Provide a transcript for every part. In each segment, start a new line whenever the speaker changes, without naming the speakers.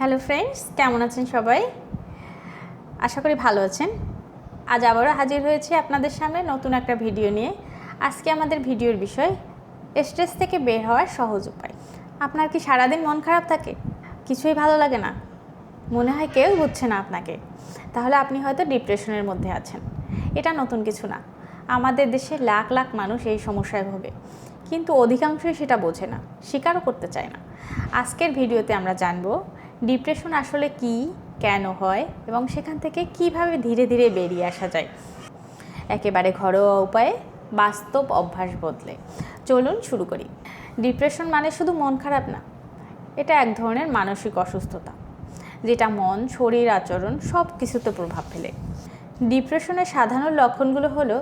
Hello friends কেমন আছেন সবাই? আশা করি ভালো আছেন। আজ আবারও হাজির হয়েছি আপনাদের সামনে নতুন একটা ভিডিও নিয়ে। আজকে আমাদের ভিডিওর বিষয় স্ট্রেস থেকে বের হওয়ার সহজ উপায়। আপনার কি সারাদিন মন খারাপ থাকে? কিছুই ভালো লাগে না। মনে হয় কেউ বুঝছে না আপনাকে। তাহলে আপনি হয়তো ডিপ্রেশনের মধ্যে আছেন। এটা নতুন কিছু না। আমাদের দেশে লাখ লাখ মানুষ এই সমস্যায় ভোগে। কিন্তু অধিকাংশই সেটা বোঝে না, স্বীকারও করতে চায় না। আজকের ভিডিওতে আমরা জানব ডিপ্রেশন আসলে কি, কেন হয় এবং সেখান থেকে কীভাবে ধীরে ধীরে বেরিয়ে আসা যায়? একেবারে ঘরোয়া উপায়ে বাস্তব অভ্যাস বদলে। চলুন শুরু করি। ডিপ্রেশন মানে শুধু মন খারাপ না, এটা এক ধরনের মানসিক অসুস্থতা, যেটা মন, শরীর, আচরণ সব কিছুতে প্রভাব ফেলে। ডিপ্রেশনের সাধারণ লক্ষণগুলো হলো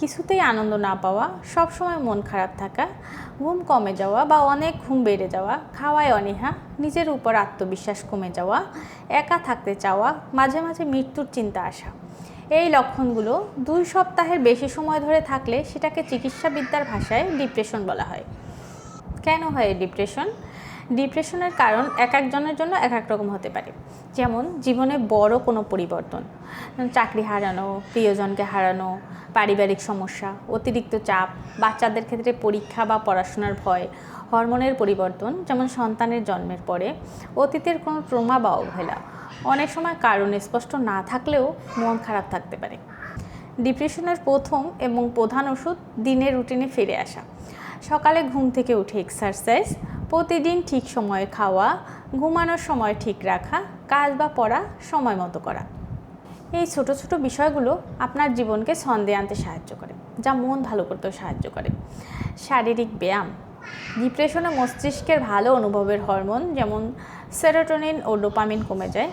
কিছুতেই আনন্দ না পাওয়া সব সময় মন খারাপ থাকা, ঘুম কমে যাওয়া বা অনেক ঘুম বেড়ে যাওয়া, খাওয়ায় অনীহা, নিজের উপর আত্মবিশ্বাস কমে যাওয়া, একা থাকতে চাওয়া, মাঝে মাঝে মৃত্যুর চিন্তা আসা। এই লক্ষণগুলো দুই সপ্তাহের বেশি সময় ধরে থাকলে সেটাকে চিকিৎসাবিদ্যার ভাষায় ডিপ্রেশন বলা হয়। কেন হয় ডিপ্রেশন? ডিপ্রেশনের কারণ এক একজনের জন্য এক এক রকম হতে পারে। যেমন, জীবনে বড় কোনো পরিবর্তন। চাকরি হারানো, প্রিয়জনকে হারানো, পারিবারিক সমস্যা, অতিরিক্ত চাপ, বাচ্চাদের ক্ষেত্রে পরীক্ষা বা পড়াশোনার ভয়, হরমোনের পরিবর্তন, যেমন সন্তানের জন্মের পরে, অতীতের কোনো ট্রমা বা অবহেলা। অনেক সময় কারণ স্পষ্ট না থাকলেও মন খারাপ থাকতে পারে। ডিপ্রেশনের প্রথম এবং প্রধান ওষুধ দিনের রুটিনে ফিরে আসা। সকালে ঘুম থেকে উঠে এক্সারসাইজ প্রতিদিন ঠিক সময়ে খাওয়া, ঘুমানোর সময় ঠিক রাখা, কাজ বা পড়া সময় মতো করা। এই ছোট ছোট বিষয়গুলো আপনার জীবনকে ছন্দে আনতে সাহায্য করে, যা মন ভালো করতেও সাহায্য করে। শারীরিক ব্যায়াম ডিপ্রেশনে মস্তিষ্কের ভালো অনুভবের হরমোন যেমন সেরোটোনিন ও ডোপামিন কমে যায়।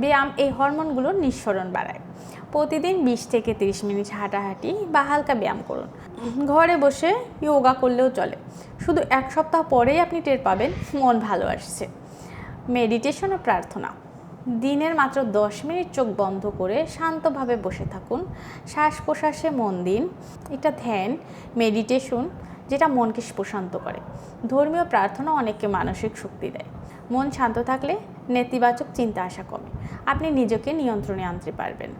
ব্যায়াম এই হরমোনগুলোর নিঃসরণ বাড়ায়। প্রতিদিন বিশ থেকে তিরিশ মিনিট হাঁটাহাঁটি বা হালকা ব্যায়াম করুন। ঘরে বসে ইয়োগা করলেও চলে। শুধু এক সপ্তাহ পরেই আপনি টের পাবেন, মন ভালো আসছে। মেডিটেশন ও প্রার্থনা। দিনের মাত্র দশ মিনিট চোখ বন্ধ করে শান্তভাবে বসে থাকুন। শ্বাস প্রশ্বাসে মন দিন। এটা ধ্যান মেডিটেশন যেটা মনকে প্রশান্ত করে। ধর্মীয় প্রার্থনা অনেককে মানসিক শক্তি দেয়। মন শান্ত থাকলে নেতিবাচক চিন্তা আসা কমে। আপনি নিজেকে নিয়ন্ত্রণে আনতে পারবেন।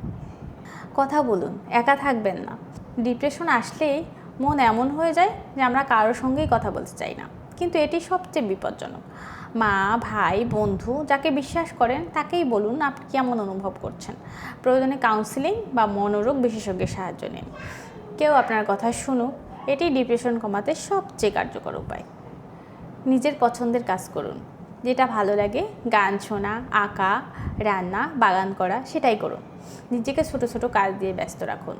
কথা বলুন, একা থাকবেন না। ডিপ্রেশন আসলেই মন এমন হয়ে যায় যে আমরা কারোর সঙ্গেই কথা বলতে চাই না। কিন্তু এটি সবচেয়ে বিপজ্জনক। মা, ভাই, বন্ধু যাকে বিশ্বাস করেন, তাকেই বলুন আপনি কেমন অনুভব করছেন। প্রয়োজনে কাউন্সিলিং বা মনোরোগ বিশেষজ্ঞের সাহায্য নিন। কেউ আপনার কথা শুনুক, এটি ডিপ্রেশন কমাতে সবচেয়ে কার্যকর উপায়। নিজের পছন্দের কাজ করুন। যেটা ভালো লাগে, গান শোনা, আঁকা, রান্না, বাগান করা, সেটাই করুন। নিজেকে ছোট ছোট কাজ দিয়ে ব্যস্ত রাখুন।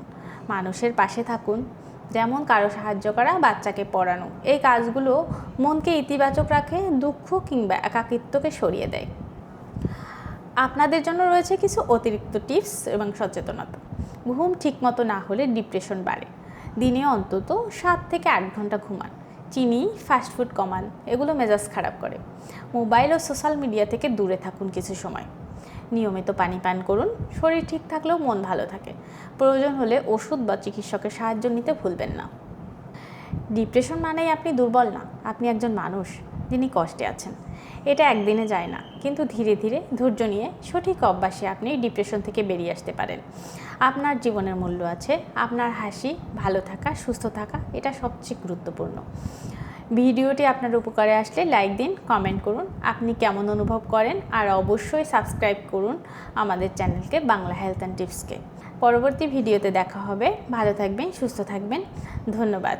মানুষের পাশে থাকুন। যেমন কারও সাহায্য করা, বাচ্চাকে পড়ানো, এই কাজগুলো মনকে ইতিবাচক রাখে, দুঃখ কিংবা একাকিত্বকে সরিয়ে দেয়। আপনাদের জন্য রয়েছে কিছু অতিরিক্ত টিপস এবং সচেতনতা। ঘুম ঠিকমতো না হলে ডিপ্রেশন বাড়ে। দিনে অন্তত সাত থেকে আট ঘণ্টা ঘুমান। চিনি ফাস্টফুড কমান, এগুলো মেজাজ খারাপ করে। মোবাইল ও সোশ্যাল মিডিয়া থেকে দূরে থাকুন কিছু সময়। নিয়মিত পানি পান করুন, শরীর ঠিক থাকলেও মন ভালো থাকে। প্রয়োজন হলে ওষুধ বা চিকিৎসকের সাহায্য নিতে ভুলবেন না। ডিপ্রেশন মানেই আপনি দুর্বল না, আপনি একজন মানুষ, যিনি কষ্টে আছেন। এটা একদিনে যায় না। কিন্তু ধীরে ধীরে ধৈর্য নিয়ে সঠিক অভ্যাসে আপনি ডিপ্রেশন থেকে বেরিয়ে আসতে পারেন। আপনার জীবনের মূল্য আছে, আপনার হাসি, ভালো থাকা, সুস্থ থাকা, এটা সবচেয়ে গুরুত্বপূর্ণ। ভিডিওটি আপনার উপকারে আসলে লাইক দিন কমেন্ট করুন, আপনি কেমন অনুভব করেন, আর অবশ্যই সাবস্ক্রাইব করুন আমাদের চ্যানেলকে বাংলা হেলথ অ্যান্ড টিপসকে পরবর্তী ভিডিওতে দেখা হবে। ভালো থাকবেন, সুস্থ থাকবেন। ধন্যবাদ।